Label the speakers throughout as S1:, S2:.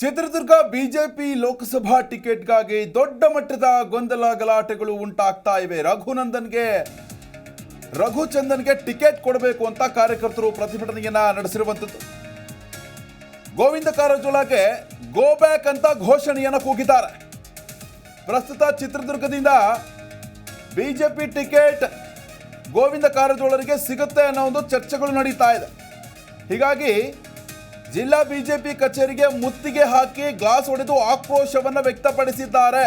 S1: Chitradurga BJP Lok Sabha ಟಿಕೆಟ್ಗಾಗಿ ದೊಡ್ಡ ಮಟ್ಟದ ಗೊಂದಲ ಗಲಾಟೆಗಳು ಉಂಟಾಗ್ತಾ ಇವೆ. ರಘುನಂದನ್ಗೆ, ರಘುಚಂದನ್ಗೆ ಟಿಕೆಟ್ ಕೊಡಬೇಕು ಅಂತ ಕಾರ್ಯಕರ್ತರು ಪ್ರತಿಭಟನೆಯನ್ನ ನಡೆಸಿರುವಂಥದ್ದು ಗೋವಿಂದ ಕಾರಜೋಳಗೆ ಗೋ ಬ್ಯಾಕ್ ಅಂತ ಘೋಷಣೆಯನ್ನು ಕೂಗಿದ್ದಾರೆ. ಪ್ರಸ್ತುತ ಚಿತ್ರದುರ್ಗದಿಂದ ಬಿಜೆಪಿ ಟಿಕೆಟ್ ಗೋವಿಂದ ಕಾರಜೋಳರಿಗೆ ಸಿಗುತ್ತೆ ಅನ್ನೋ ಒಂದು ಚರ್ಚೆಗಳು ನಡೀತಾ ಇದೆ. ಹೀಗಾಗಿ ಜಿಲ್ಲಾ ಬಿಜೆಪಿ ಕಚೇರಿಗೆ ಮುತ್ತಿಗೆ ಹಾಕಿ ಗ್ಲಾಸ್ ಹೊಡೆದು ಆಕ್ರೋಶವನ್ನು ವ್ಯಕ್ತಪಡಿಸಿದ್ದಾರೆ.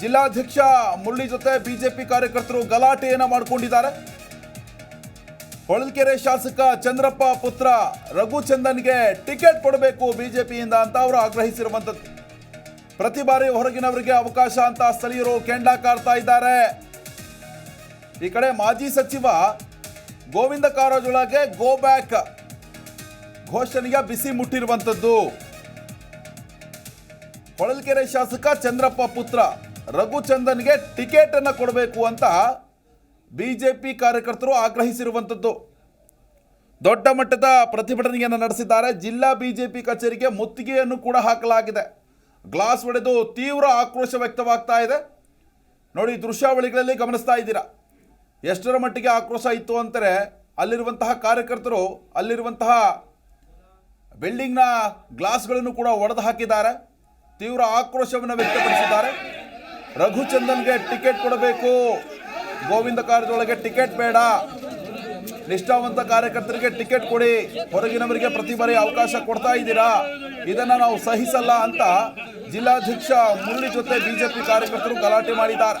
S1: ಜಿಲ್ಲಾಧ್ಯಕ್ಷ ಮುರಳಿ ಜೊತೆ ಬಿಜೆಪಿ ಕಾರ್ಯಕರ್ತರು ಗಲಾಟೆಯನ್ನು ಮಾಡಿಕೊಂಡಿದ್ದಾರೆ. ಹೊಳಲ್ಕೆರೆ ಶಾಸಕ ಚಂದ್ರಪ್ಪ ಪುತ್ರ ರಘುಚಂದನ್ಗೆ ಟಿಕೆಟ್ ಕೊಡಬೇಕು ಬಿಜೆಪಿಯಿಂದ ಅಂತ ಅವರು ಆಗ್ರಹಿಸಿರುವಂಥದ್ದು. ಪ್ರತಿ ಬಾರಿ ಹೊರಗಿನವರಿಗೆ ಅವಕಾಶ ಅಂತ ಸ್ಥಳೀಯರು ಕೆಂಡ ಕಾರ್ತಾ ಇದ್ದಾರೆ. ಈ ಕಡೆ ಮಾಜಿ ಸಚಿವ ಗೋವಿಂದ ಕಾರಜೋಳಗೆ ಗೋ ಬ್ಯಾಕ್. ಘೋಷಣೆಯ ಬಿಸಿ ಮುಟ್ಟಿರುವಂಥದ್ದು. ಹೊಳಲ್ಕೆರೆ ಶಾಸಕ ಚಂದ್ರಪ್ಪ ಪುತ್ರ ರಘುಚಂದನ್ಗೆ ಟಿಕೆಟ್ ಅನ್ನು ಕೊಡಬೇಕು ಅಂತ ಬಿಜೆಪಿ ಕಾರ್ಯಕರ್ತರು ಆಗ್ರಹಿಸಿರುವಂಥದ್ದು. ದೊಡ್ಡ ಮಟ್ಟದ ಪ್ರತಿಭಟನೆಯನ್ನು ನಡೆಸಿದ್ದಾರೆ. ಜಿಲ್ಲಾ ಬಿಜೆಪಿ ಕಚೇರಿಗೆ ಮುತ್ತಿಗೆಯನ್ನು ಕೂಡ ಹಾಕಲಾಗಿದೆ. ಗ್ಲಾಸ್ ಒಡೆದು ತೀವ್ರ ಆಕ್ರೋಶ ವ್ಯಕ್ತವಾಗ್ತಾ ಇದೆ. ನೋಡಿ, ದೃಶ್ಯಾವಳಿಗಳಲ್ಲಿ ಗಮನಿಸ್ತಾ ಇದ್ದೀರಾ? ಎಷ್ಟರ ಮಟ್ಟಿಗೆ ಆಕ್ರೋಶ ಇತ್ತು ಅಂತಾರೆ, ಅಲ್ಲಿರುವಂತಹ ಕಾರ್ಯಕರ್ತರು, ಅಲ್ಲಿರುವಂತಹ ಬಿಲ್ಡಿಂಗ್ನ ಗ್ಲಾಸ್ಗಳನ್ನು ಕೂಡ ಒಡೆದು ಹಾಕಿದ್ದಾರೆ. ತೀವ್ರ ಆಕ್ರೋಶವನ್ನು ವ್ಯಕ್ತಪಡಿಸಿದ್ದಾರೆ. ರಘುಚಂದನ್ಗೆ ಟಿಕೆಟ್ ಕೊಡಬೇಕು. ಗೋವಿಂದ ಕಾರಜೋಳಗೆ ಟಿಕೆಟ್ ಬೇಡ. ನಿಷ್ಠಾವಂತ ಕಾರ್ಯಕರ್ತರಿಗೆ ಟಿಕೆಟ್ ಕೊಡಿ. ಹೊರಗಿನವರಿಗೆ ಪ್ರತಿ ಬಾರಿ ಅವಕಾಶ ಕೊಡ್ತಾ ಇದ್ದೀರಾ? ಇದನ್ನು ನಾವು ಸಹಿಸಲ್ಲ ಅಂತ ಜಿಲ್ಲಾಧ್ಯಕ್ಷ ಮುರಳಿ ಜೊತೆ ಬಿಜೆಪಿ ಕಾರ್ಯಕರ್ತರು ಗಲಾಟೆ ಮಾಡಿದ್ದಾರೆ.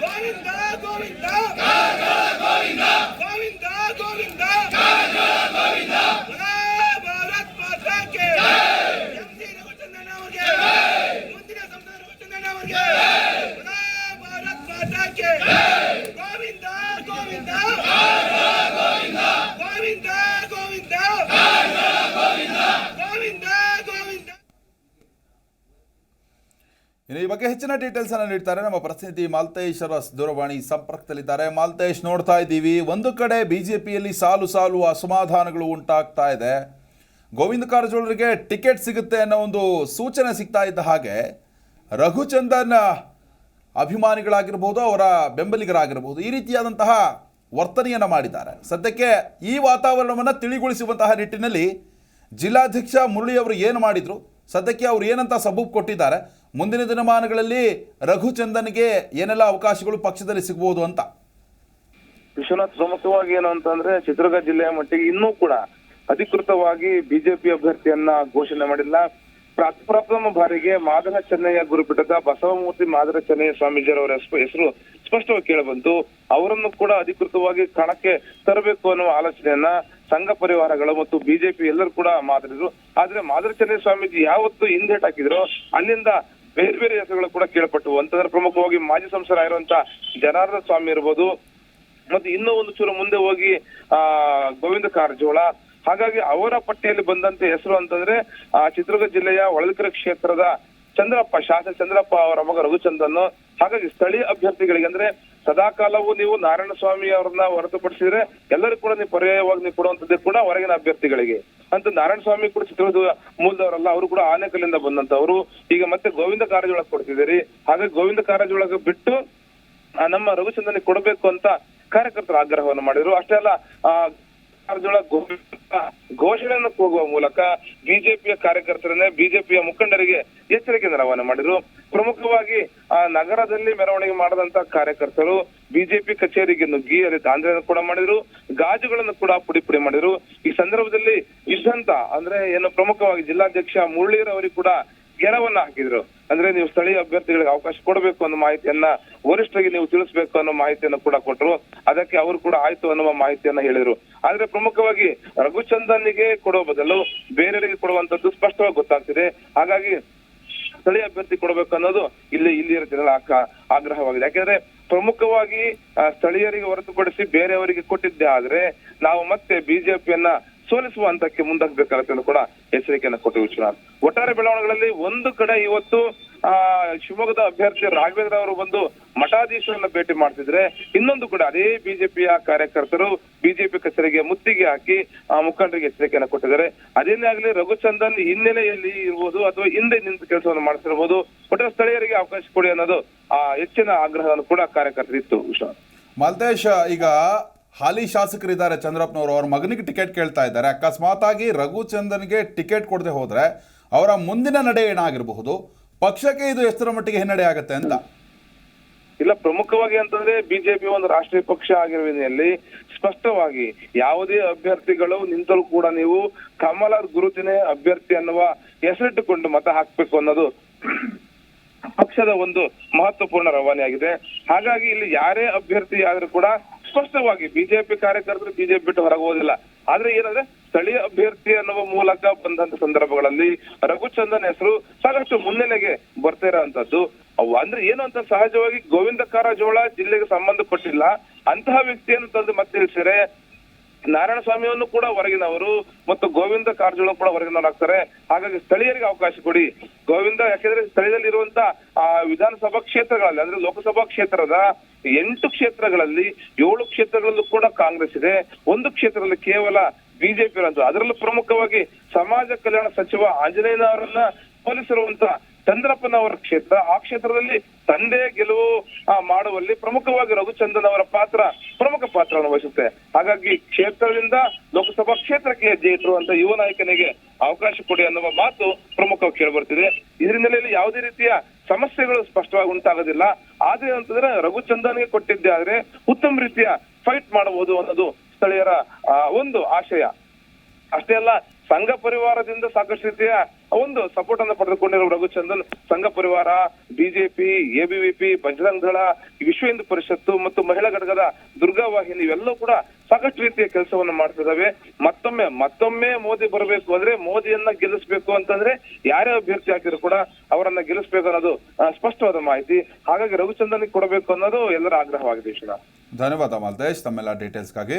S2: ಗೋವಿಂದ ಗೋವಿಂದ ಗೋವಿಂದ ಗೋವಿಂದ ಗೋವಿಂದ ಭಾರತ್ ಮಾತಾ ಕೆ ಎಂಸಿ ರಘುಚಂದ್ರನ್ ಅವರಿಗೆ ಮುಂದಿನ ಸಂಸದ ರಘುಚಂದ್ರನ್ ಅವರಿಗೆ ಭಾರತ್ ಮಾತಾ ಕೆ ಗೋವಿಂದ ಗೋವಿಂದ ಗೋವಿಂದ ಗೋವಿಂದ ಗೋವಿಂದ ಗೋವಿಂದ
S1: ಇನ್ನು ಈ ಬಗ್ಗೆ ಹೆಚ್ಚಿನ ಡೀಟೇಲ್ಸ್ ಅನ್ನು ನೀಡ್ತಾರೆ ನಮ್ಮ ಪ್ರತಿನಿಧಿ ಮಾಲ್ತೇಶ್ ಅವರ ದೂರವಾಣಿ ಸಂಪರ್ಕದಲ್ಲಿದ್ದಾರೆ. ಮಾಲ್ತೇಶ್, ನೋಡ್ತಾ ಇದ್ದೀವಿ. ಒಂದು ಕಡೆ ಬಿಜೆಪಿಯಲ್ಲಿ ಸಾಲು ಸಾಲು ಅಸಮಾಧಾನಗಳು ಉಂಟಾಗ್ತಾ ಇದೆ. ಗೋವಿಂದ ಕಾರಜೋಳರಿಗೆ ಟಿಕೆಟ್ ಸಿಗುತ್ತೆ ಅನ್ನೋ ಒಂದು ಸೂಚನೆ ಸಿಗ್ತಾ ಇದ್ದ ಹಾಗೆ ರಘುಚಂದನ್ ಅಭಿಮಾನಿಗಳಾಗಿರ್ಬೋದು, ಅವರ ಬೆಂಬಲಿಗರಾಗಿರ್ಬೋದು, ಈ ರೀತಿಯಾದಂತಹ ವರ್ತನೆಯನ್ನು ಮಾಡಿದ್ದಾರೆ. ಸದ್ಯಕ್ಕೆ ಈ ವಾತಾವರಣವನ್ನು ತಿಳಿಗೊಳಿಸುವಂತಹ ನಿಟ್ಟಿನಲ್ಲಿ ಜಿಲ್ಲಾಧ್ಯಕ್ಷ ಮುರಳಿ ಅವರು ಏನು ಮಾಡಿದ್ರು? ಸದ್ಯಕ್ಕೆ ಅವರು ಏನಂತ ಸಬೂಬ್ ಕೊಟ್ಟಿದ್ದಾರೆ, ಮುಂದಿನ ದಿನಮಾನಗಳಲ್ಲಿ ರಘುಚಂದನ್ಗೆ ಏನೆಲ್ಲ ಅವಕಾಶಗಳು ಪಕ್ಷದಲ್ಲಿ ಸಿಗ್ಬೋದು ಅಂತ?
S3: ವಿಶ್ವನಾಥ್ ಪ್ರಮುಖವಾಗಿ ಏನು ಅಂತಂದ್ರೆ ಚಿತ್ರದುರ್ಗ ಜಿಲ್ಲೆಯ ಮಟ್ಟಿಗೆ ಇನ್ನೂ ಕೂಡ ಅಧಿಕೃತವಾಗಿ ಬಿಜೆಪಿ ಅಭ್ಯರ್ಥಿಯನ್ನ ಘೋಷಣೆ ಮಾಡಿಲ್ಲ. ಪ್ರಪ್ರಥಮ ಬಾರಿಗೆ ಮಾದರ ಚೆನ್ನಯ್ಯ ಗುರುಪೀಠದ ಬಸವಮೂರ್ತಿ ಮಾದರ ಚೆನ್ನಯ್ಯ ಸ್ವಾಮೀಜಿಯವರ ಹೆಸರು ಸ್ಪಷ್ಟವಾಗಿ ಕೇಳಬಂತು ಅವರನ್ನು ಕೂಡ ಅಧಿಕೃತವಾಗಿ ಕಣಕ್ಕೆ ತರಬೇಕು ಅನ್ನುವ ಆಲೋಚನೆಯನ್ನ ಸಂಘ ಪರಿವಾರಗಳು ಮತ್ತು ಬಿಜೆಪಿ ಎಲ್ಲರೂ ಕೂಡ ಮಾತಾಡಿದ್ರು. ಆದ್ರೆ ಮಾದರಿ ಚಂದ್ರ ಸ್ವಾಮೀಜಿ ಯಾವತ್ತು ಹಿಂದೇಟ್ ಹಾಕಿದ್ರು, ಅಲ್ಲಿಂದ ಬೇರೆ ಬೇರೆ ಹೆಸರುಗಳು ಕೂಡ ಕೇಳ್ಪಟ್ಟವು. ಅಂತಂದ್ರೆ ಪ್ರಮುಖವಾಗಿ ಮಾಜಿ ಸಂಸದರಾಗಿರುವಂತ ಜನಾರ್ದನ ಸ್ವಾಮಿ ಇರ್ಬೋದು, ಮತ್ತೆ ಇನ್ನೂ ಒಂದು ಚೂರು ಮುಂದೆ ಹೋಗಿ, ಆ, ಗೋವಿಂದ ಕಾರಜೋಳ. ಹಾಗಾಗಿ ಅವರ ಪಟ್ಟಿಯಲ್ಲಿ ಬಂದಂತ ಹೆಸರು ಅಂತಂದ್ರೆ, ಆ, ಚಿತ್ರದುರ್ಗ ಜಿಲ್ಲೆಯ ಹೊಳಲ್ಕೆರೆ ಕ್ಷೇತ್ರದ ಚಂದ್ರಪ್ಪ, ಶಾಸಕ ಚಂದ್ರಪ್ಪ ಅವರ ಮಗ ರಘುಚಂದನ್ ಹಾಗಾಗಿ ಸ್ಥಳೀಯ ಅಭ್ಯರ್ಥಿಗಳಿಗೆ ಅಂದ್ರೆ ಸದಾಕಾಲವೂ ನೀವು ನಾರಾಯಣ ಸ್ವಾಮಿ ಅವ್ರನ್ನ ಹೊರತುಪಡಿಸಿದ್ರೆ ಎಲ್ಲರೂ ಕೂಡ ನೀವು ಪರ್ಯಾಯವಾಗಿ ನೀವು ಕೊಡುವಂತದ್ದು ಕೂಡ ಹೊರಗಿನ ಅಭ್ಯರ್ಥಿಗಳಿಗೆ. ಅಂತ ನಾರಾಯಣ ಸ್ವಾಮಿ ಕೂಡ ಚಿತ್ರದುರ್ಗ ಮೂಲದವರಲ್ಲ, ಅವರು ಕೂಡ ಆನೆಕಲ್ಲಿಂದ ಬಂದಂತವರು ಈಗ ಮತ್ತೆ ಗೋವಿಂದ ಕಾರಜೋಳ ಕೊಡ್ತಿದ್ದೀರಿ. ಹಾಗಾಗಿ ಗೋವಿಂದ ಕಾರಜೋಳಗೆ ಬಿಟ್ಟು ನಮ್ಮ ರಘುಚಂದ್ರನಿಗೆ ಕೊಡಬೇಕು ಅಂತ ಕಾರ್ಯಕರ್ತರು ಆಗ್ರಹವನ್ನು ಮಾಡಿದ್ರು. ಅಷ್ಟೇ ಅಲ್ಲ ಕಾರಜೋಳ ಘೋಷಣೆಯನ್ನು ಕೂಗುವ ಮೂಲಕ ಬಿಜೆಪಿಯ ಕಾರ್ಯಕರ್ತರನ್ನೇ ಬಿಜೆಪಿಯ ಮುಖಂಡರಿಗೆ ಎಚ್ಚರಿಕೆ ರವಾನೆ ಮಾಡಿದ್ರು. ಪ್ರಮುಖವಾಗಿ ಆ ನಗರದಲ್ಲಿ ಮೆರವಣಿಗೆ ಮಾಡದಂತ ಕಾರ್ಯಕರ್ತರು ಬಿಜೆಪಿ ಕಚೇರಿಗೆ ನುಗ್ಗಿ ಅಲ್ಲಿ ದಾಂಧಲೆಯನ್ನು ಕೂಡ ಮಾಡಿದ್ರು, ಗಾಜುಗಳನ್ನು ಕೂಡ ಪುಡಿ ಪುಡಿ ಮಾಡಿದ್ರು. ಈ ಸಂದರ್ಭದಲ್ಲಿ ಇದ್ದಂತ ಅಂದ್ರೆ ಏನು ಪ್ರಮುಖವಾಗಿ ಜಿಲ್ಲಾಧ್ಯಕ್ಷ ಮುರಳೀರವರಿಗೆ ಕೂಡ ಗೆರವನ್ನ ಹಾಕಿದ್ರು. ಅಂದ್ರೆ ನೀವು ಸ್ಥಳೀಯ ಅಭ್ಯರ್ಥಿಗಳಿಗೆ ಅವಕಾಶ ಕೊಡಬೇಕು ಅನ್ನೋ ಮಾಹಿತಿಯನ್ನ, ವರಿಷ್ಠರಿಗೆ ನೀವು ತಿಳಿಸ್ಬೇಕು ಅನ್ನೋ ಮಾಹಿತಿಯನ್ನ ಕೂಡ ಕೊಟ್ಟರು ಅದಕ್ಕೆ ಅವರು ಕೂಡ ಆಯ್ತು ಅನ್ನುವ ಮಾಹಿತಿಯನ್ನ ಹೇಳಿದ್ರು. ಆದ್ರೆ ಪ್ರಮುಖವಾಗಿ ರಘುಚಂದನ್ಗೆ ಕೊಡುವ ಬದಲು ಬೇರೆಯವರಿಗೆ ಕೊಡುವಂತದ್ದು ಸ್ಪಷ್ಟವಾಗಿ ಗೊತ್ತಾಗ್ತಿದೆ. ಹಾಗಾಗಿ ಸ್ಥಳೀಯ ಅಭ್ಯರ್ಥಿ ಕೊಡಬೇಕು ಅನ್ನೋದು ಇಲ್ಲಿ ಇಲ್ಲಿ ಜನರ ಆಗ್ರಹವಾಗಿದೆ. ಯಾಕಂದ್ರೆ ಪ್ರಮುಖವಾಗಿ ಸ್ಥಳೀಯರಿಗೆ ಹೊರತುಪಡಿಸಿ ಬೇರೆಯವರಿಗೆ ಕೊಟ್ಟಿದ್ದೆ ಆದ್ರೆ ನಾವು ಮತ್ತೆ ಬಿಜೆಪಿಯನ್ನ ಸೋಲಿಸುವ ಹಂತಕ್ಕೆ ಮುಂದಾಗಬೇಕಾಗುತ್ತೆ ಕೂಡ ಎಚ್ಚರಿಕೆಯನ್ನು ಕೊಟ್ಟಿವೆ ಚುನಾವಣೆ ಒಟ್ಟಾರೆ ಬೆಳವಣಿಗೆಗಳಲ್ಲಿ ಒಂದು ಕಡೆ ಇವತ್ತು ಆ, ಶಿವಮೊಗ್ಗದ ಅಭ್ಯರ್ಥಿ ರಾಘವೇಂದ್ರ ಅವರು ಬಂದು ಮಠಾಧೀಶರನ್ನ ಭೇಟಿ ಮಾಡ್ತಿದ್ರೆ ಇನ್ನೊಂದು ಕೂಡ ಅದೇ ಬಿಜೆಪಿಯ ಕಾರ್ಯಕರ್ತರು ಬಿಜೆಪಿ ಕಚೇರಿಗೆ ಮುತ್ತಿಗೆ ಹಾಕಿ, ಆ, ಮುಖಂಡರಿಗೆ ಎಚ್ಚರಿಕೆಯನ್ನು ಕೊಟ್ಟಿದ್ದಾರೆ. ಅದೇನೇ ಆಗಲಿ ರಘುಚಂದನ್ ಹಿನ್ನೆಲೆಯಲ್ಲಿ ಇರ್ಬೋದು ಅಥವಾ ಹಿಂದೆ ನಿಂತು ಕೆಲಸವನ್ನು ಮಾಡ್ತಿರ್ಬೋದು ಕೊಟ್ಟ ಸ್ಥಳೀಯರಿಗೆ ಅವಕಾಶ ಕೊಡಿ ಅನ್ನೋದು, ಆ, ಹೆಚ್ಚಿನ ಆಗ್ರಹವನ್ನು ಕೂಡ ಕಾರ್ಯಕರ್ತರಿತ್ತು, ಉಷಾ.
S1: ಮಲ್ತೇಶ್, ಈಗ ಹಾಲಿ ಶಾಸಕರಿದ್ದಾರೆ ಚಂದ್ರಪ್ಪನವರು. ಅವ್ರ ಮಗನಿಗೆ ಟಿಕೆಟ್ ಕೇಳ್ತಾ ಇದ್ದಾರೆ. ಅಕಸ್ಮಾತ್ ಆಗಿ ರಘುಚಂದನ್ಗೆ ಟಿಕೆಟ್ ಕೊಡದೆ ಹೋದ್ರೆ ಅವರ ಮುಂದಿನ ನಡೆ ಏನಾಗಿರಬಹುದು? ಪಕ್ಷಕ್ಕೆ ಇದು ಎಷ್ಟರ ಮಟ್ಟಿಗೆ ಹಿನ್ನಡೆ ಆಗುತ್ತೆ ಅಂತ?
S3: ಇಲ್ಲ, ಪ್ರಮುಖವಾಗಿ ಅಂತಂದ್ರೆ ಬಿಜೆಪಿ ಒಂದು ರಾಷ್ಟ್ರೀಯ ಪಕ್ಷ ಆಗಿರುವ ಹಿನ್ನೆಲೆಯಲ್ಲಿ ಸ್ಪಷ್ಟವಾಗಿ ಯಾವುದೇ ಅಭ್ಯರ್ಥಿಗಳು ನಿಂತರೂ ಕೂಡ ನೀವು ಕಮಲ ಗುರುತಿನೇ ಅಭ್ಯರ್ಥಿ ಅನ್ನುವ ಹೆಸರಿಟ್ಟುಕೊಂಡು ಮತ ಹಾಕ್ಬೇಕು ಅನ್ನೋದು ಪಕ್ಷದ ಒಂದು ಮಹತ್ವಪೂರ್ಣ ರವಾನೆಯಾಗಿದೆ ಹಾಗಾಗಿ ಇಲ್ಲಿ ಯಾರೇ ಅಭ್ಯರ್ಥಿ ಆದ್ರೂ ಕೂಡ ಸ್ಪಷ್ಟವಾಗಿ ಬಿಜೆಪಿ ಕಾರ್ಯಕರ್ತರು ಬಿಜೆಪಿ ಬಿಟ್ಟು ಹೊರಗೆ ಹೋದಿಲ್ಲ ಆದ್ರೆ ಏನಂದ್ರೆ ಸ್ಥಳೀಯ ಅಭ್ಯರ್ಥಿ ಅನ್ನುವ ಮೂಲಕ ಬಂದಂತ ಸಂದರ್ಭಗಳಲ್ಲಿ ರಘುಚಂದನ್ ಹೆಸರು ಸಾಕಷ್ಟು ಮುನ್ನೆಲೆಗೆ ಬರ್ತಾ ಇರೋಂಥದ್ದು ಅವು ಅಂದ್ರೆ ಏನು ಅಂತ ಸಹಜವಾಗಿ ಗೋವಿಂದ ಕಾರಜೋಳ ಜಿಲ್ಲೆಗೆ ಸಂಬಂಧಪಟ್ಟಿಲ್ಲ. ಅಂತಹ ವ್ಯಕ್ತಿಯನ್ನು ತಂದು ಮತ್ತೆ ಇಳಿಸಿದ್ರೆ ನಾರಾಯಣ ಸ್ವಾಮಿಯನ್ನು ಕೂಡ ಹೊರಗಿನವರು ಮತ್ತು ಗೋವಿಂದ ಕಾರಜೋಳ ಕೂಡ ಹೊರಗಿನವರಾಗ್ತಾರೆ ಹಾಗಾಗಿ ಸ್ಥಳೀಯರಿಗೆ ಅವಕಾಶ ಕೊಡಿ. ಗೋವಿಂದ, ಯಾಕೆಂದ್ರೆ ಸ್ಥಳೀಯದಲ್ಲಿ ಇರುವಂತ, ಆ, ವಿಧಾನಸಭಾ ಕ್ಷೇತ್ರಗಳಲ್ಲಿ, ಅಂದ್ರೆ ಲೋಕಸಭಾ ಕ್ಷೇತ್ರದ ಎಂಟು ಕ್ಷೇತ್ರಗಳಲ್ಲಿ, ಏಳು ಕ್ಷೇತ್ರಗಳಲ್ಲೂ ಕೂಡ ಕಾಂಗ್ರೆಸ್ ಇದೆ. ಒಂದು ಕ್ಷೇತ್ರದಲ್ಲಿ ಕೇವಲ ಬಿಜೆಪಿ ಅದರಲ್ಲೂ ಪ್ರಮುಖವಾಗಿ ಸಮಾಜ ಕಲ್ಯಾಣ ಸಚಿವ ಆಂಜನೇಯನವರನ್ನ ಹೋಲಿಸಿರುವಂತ ಚಂದ್ರಪ್ಪನವರ ಕ್ಷೇತ್ರ, ಆ ಕ್ಷೇತ್ರದಲ್ಲಿ ತಂದೆ ಗೆಲುವು ಮಾಡುವಲ್ಲಿ ಪ್ರಮುಖವಾಗಿ ರಘುಚಂದನ್ ಅವರ ಪಾತ್ರ ಪ್ರಮುಖ ಪಾತ್ರವನ್ನು ವಹಿಸುತ್ತೆ. ಹಾಗಾಗಿ ಕ್ಷೇತ್ರದಿಂದ ಲೋಕಸಭಾ ಕ್ಷೇತ್ರಕ್ಕೆ ಹೆಜ್ಜೆ ಇಟ್ಟಿರುವಂತ ಯುವ ನಾಯಕನಿಗೆ ಅವಕಾಶ ಕೊಡಿ ಅನ್ನುವ ಮಾತು ಪ್ರಮುಖವಾಗಿ ಕೇಳಿಬರ್ತಿದೆ. ಇದ್ರ ಹಿನ್ನೆಲೆಯಲ್ಲಿ ಯಾವುದೇ ರೀತಿಯ ಸಮಸ್ಯೆಗಳು ಸ್ಪಷ್ಟವಾಗಿ ಉಂಟಾಗೋದಿಲ್ಲ. ಆದ್ರೆ ಅಂತಂದ್ರೆ ರಘುಚಂದನ್ಗೆ ಕೊಟ್ಟಿದ್ದೆ ಆದ್ರೆ ಉತ್ತಮ ರೀತಿಯ ಫೈಟ್ ಮಾಡಬಹುದು ಅನ್ನೋದು ಸ್ಥಳೀಯರ ಒಂದು ಆಶಯ. ಅಷ್ಟೇ ಅಲ್ಲ, ಸಂಘ ಪರಿವಾರದಿಂದ ಸಾಕಷ್ಟು ರೀತಿಯ ಒಂದು ಸಪೋರ್ಟ್ ಅನ್ನು ಪಡೆದುಕೊಂಡಿರುವ ರಘುಚಂದನ್, ಸಂಘ ಪರಿವಾರ ಬಿಜೆಪಿ ಎಬಿವಿಪಿ ಬಜರಂಗ್ ದಳ, ವಿಶ್ವ ಹಿಂದೂ ಪರಿಷತ್ತು ಮತ್ತು ಮಹಿಳಾ ಘಟಕದ ದುರ್ಗಾ ವಾಹಿನಿ ಇವೆಲ್ಲವೂ ಕೂಡ ಸಾಕಷ್ಟು ರೀತಿಯ ಕೆಲಸವನ್ನು ಮಾಡ್ತಿದ್ದಾವೆ ಮತ್ತೊಮ್ಮೆ ಮತ್ತೊಮ್ಮೆ ಮೋದಿ ಬರಬೇಕು ಅಂದ್ರೆ ಮೋದಿಯನ್ನ ಗೆಲ್ಲಿಸ್ಬೇಕು ಅಂತಂದ್ರೆ ಯಾರೇ ಅಭ್ಯರ್ಥಿ ಆಗಿದ್ರು ಕೂಡ ಅವರನ್ನ ಗೆಲ್ಲಿಸ್ಬೇಕು ಅನ್ನೋದು ಸ್ಪಷ್ಟವಾದ ಮಾಹಿತಿ. ಹಾಗಾಗಿ ರಘುಚಂದನ್ ಕೊಡಬೇಕು ಅನ್ನೋದು ಎಲ್ಲರ ಆಗ್ರಹವಾಗಿದೆ
S1: ಧನ್ಯವಾದ ಮಾಲ್ತೇಶ್. ತಮ್ಮೆಲ್ಲ ಡೀಟೇಲ್ಸ್ಗಾಗಿ